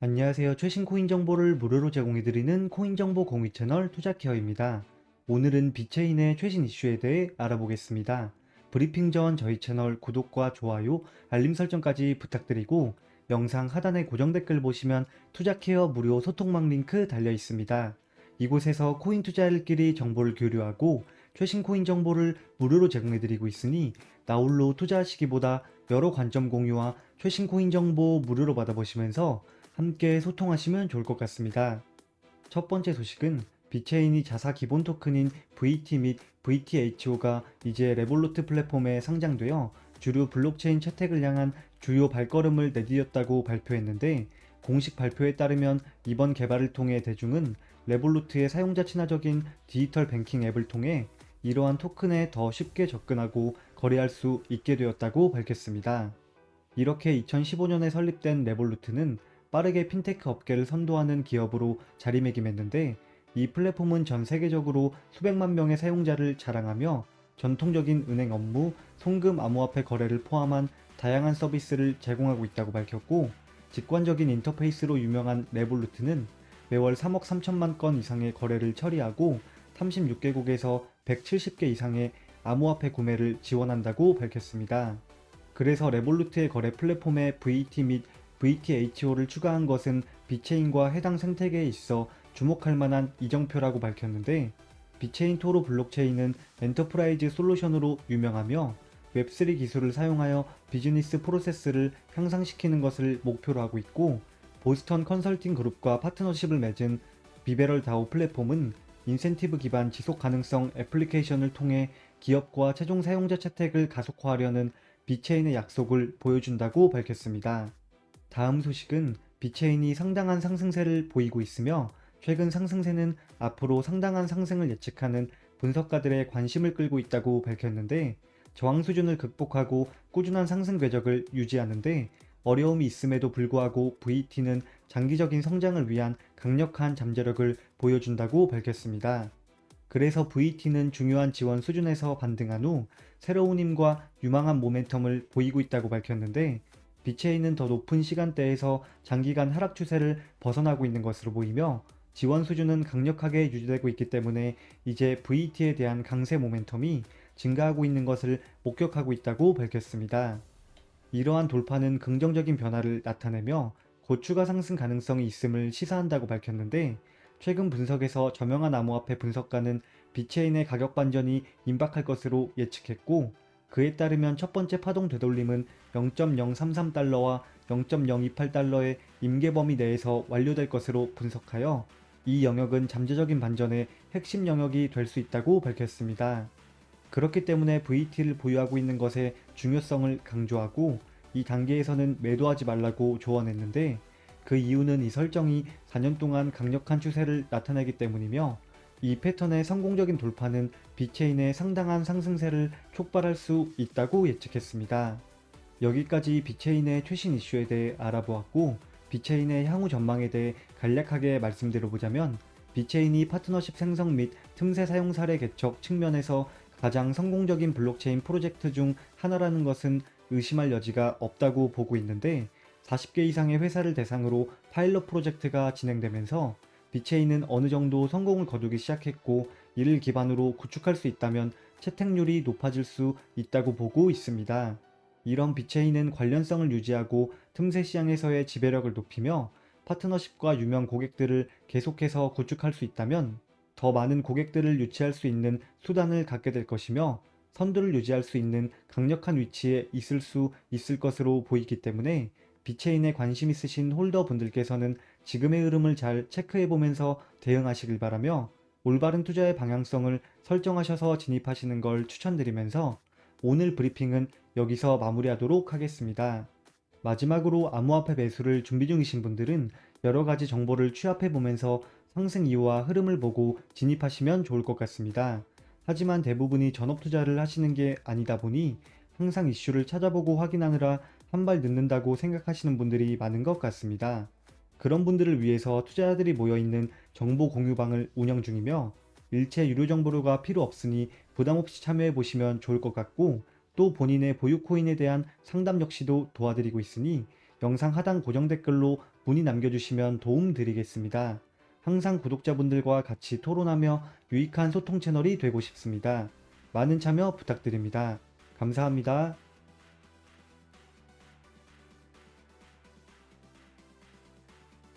안녕하세요. 최신 코인 정보를 무료로 제공해드리는 코인 정보 공유 채널 투자케어입니다. 오늘은 비체인의 최신 이슈에 대해 알아보겠습니다. 브리핑 전 저희 채널 구독과 좋아요, 알림 설정까지 부탁드리고 영상 하단에 고정 댓글 보시면 투자케어 무료 소통망 링크 달려 있습니다. 이곳에서 코인 투자일끼리 정보를 교류하고 최신 코인 정보를 무료로 제공해드리고 있으니 나홀로 투자하시기보다 여러 관점 공유와 최신 코인 정보 무료로 받아보시면서 함께 소통하시면 좋을 것 같습니다. 첫 번째 소식은 비체인이 자사 기본 토큰인 VT 및 VTHO가 이제 레볼루트 플랫폼에 상장되어 주류 블록체인 채택을 향한 주요 발걸음을 내디뎠다고 발표했는데 공식 발표에 따르면 이번 개발을 통해 대중은 레볼루트의 사용자 친화적인 디지털 뱅킹 앱을 통해 이러한 토큰에 더 쉽게 접근하고 거래할 수 있게 되었다고 밝혔습니다. 이렇게 2015년에 설립된 레볼루트는 빠르게 핀테크 업계를 선도하는 기업으로 자리매김했는데 이 플랫폼은 전 세계적으로 수백만 명의 사용자를 자랑하며 전통적인 은행 업무, 송금 암호화폐 거래를 포함한 다양한 서비스를 제공하고 있다고 밝혔고 직관적인 인터페이스로 유명한 레볼루트는 매월 3억 3천만 건 이상의 거래를 처리하고 36개국에서 170개 이상의 암호화폐 구매를 지원한다고 밝혔습니다. 그래서 레볼루트의 거래 플랫폼에 VT 및 VTHO를 추가한 것은 비체인과 해당 생태계에 있어 주목할 만한 이정표라고 밝혔는데 비체인 토로 블록체인은 엔터프라이즈 솔루션으로 유명하며 웹3 기술을 사용하여 비즈니스 프로세스를 향상시키는 것을 목표로 하고 있고 보스턴 컨설팅 그룹과 파트너십을 맺은 비베럴 다오 플랫폼은 인센티브 기반 지속 가능성 애플리케이션을 통해 기업과 최종 사용자 채택을 가속화하려는 비체인의 약속을 보여준다고 밝혔습니다. 다음 소식은 비체인이 상당한 상승세를 보이고 있으며 최근 상승세는 앞으로 상당한 상승을 예측하는 분석가들의 관심을 끌고 있다고 밝혔는데 저항 수준을 극복하고 꾸준한 상승 궤적을 유지하는데 어려움이 있음에도 불구하고 VT는 장기적인 성장을 위한 강력한 잠재력을 보여준다고 밝혔습니다. 그래서 VT는 중요한 지원 수준에서 반등한 후 새로운 힘과 유망한 모멘텀을 보이고 있다고 밝혔는데 비체인은 더 높은 시간대에서 장기간 하락 추세를 벗어나고 있는 것으로 보이며 지원 수준은 강력하게 유지되고 있기 때문에 이제 VT에 대한 강세 모멘텀이 증가하고 있는 것을 목격하고 있다고 밝혔습니다. 이러한 돌파는 긍정적인 변화를 나타내며 곧 추가 상승 가능성이 있음을 시사한다고 밝혔는데 최근 분석에서 저명한 암호화폐 분석가는 비체인의 가격 반전이 임박할 것으로 예측했고 그에 따르면 첫 번째 파동 되돌림은 0.033달러와 0.028달러의 임계 범위 내에서 완료될 것으로 분석하여 이 영역은 잠재적인 반전의 핵심 영역이 될 수 있다고 밝혔습니다. 그렇기 때문에 VT를 보유하고 있는 것의 중요성을 강조하고 이 단계에서는 매도하지 말라고 조언했는데 그 이유는 이 설정이 4년 동안 강력한 추세를 나타내기 때문이며 이 패턴의 성공적인 돌파는 비체인의 상당한 상승세를 촉발할 수 있다고 예측했습니다. 여기까지 비체인의 최신 이슈에 대해 알아보았고 비체인의 향후 전망에 대해 간략하게 말씀드려보자면 비체인이 파트너십 생성 및 틈새 사용 사례 개척 측면에서 가장 성공적인 블록체인 프로젝트 중 하나라는 것은 의심할 여지가 없다고 보고 있는데 40개 이상의 회사를 대상으로 파일럿 프로젝트가 진행되면서 비체인은 어느 정도 성공을 거두기 시작했고 이를 기반으로 구축할 수 있다면 채택률이 높아질 수 있다고 보고 있습니다. 이런 비체인은 관련성을 유지하고 틈새 시장에서의 지배력을 높이며 파트너십과 유명 고객들을 계속해서 구축할 수 있다면 더 많은 고객들을 유치할 수 있는 수단을 갖게 될 것이며 선두를 유지할 수 있는 강력한 위치에 있을 수 있을 것으로 보이기 때문에 비체인에 관심 있으신 홀더 분들께서는 지금의 흐름을 잘 체크해 보면서 대응하시길 바라며 올바른 투자의 방향성을 설정하셔서 진입하시는 걸 추천드리면서 오늘 브리핑은 여기서 마무리하도록 하겠습니다. 마지막으로 암호화폐 매수를 준비 중이신 분들은 여러 가지 정보를 취합해 보면서 상승 이유와 흐름을 보고 진입하시면 좋을 것 같습니다. 하지만 대부분이 전업 투자를 하시는 게 아니다 보니 항상 이슈를 찾아보고 확인하느라 한 발 늦는다고 생각하시는 분들이 많은 것 같습니다. 그런 분들을 위해서 투자자들이 모여있는 정보 공유방을 운영 중이며 일체 유료 정보료가 필요 없으니 부담 없이 참여해 보시면 좋을 것 같고 또 본인의 보유 코인에 대한 상담 역시도 도와드리고 있으니 영상 하단 고정 댓글로 문의 남겨주시면 도움 드리겠습니다. 항상 구독자분들과 같이 토론하며 유익한 소통 채널이 되고 싶습니다. 많은 참여 부탁드립니다. 감사합니다.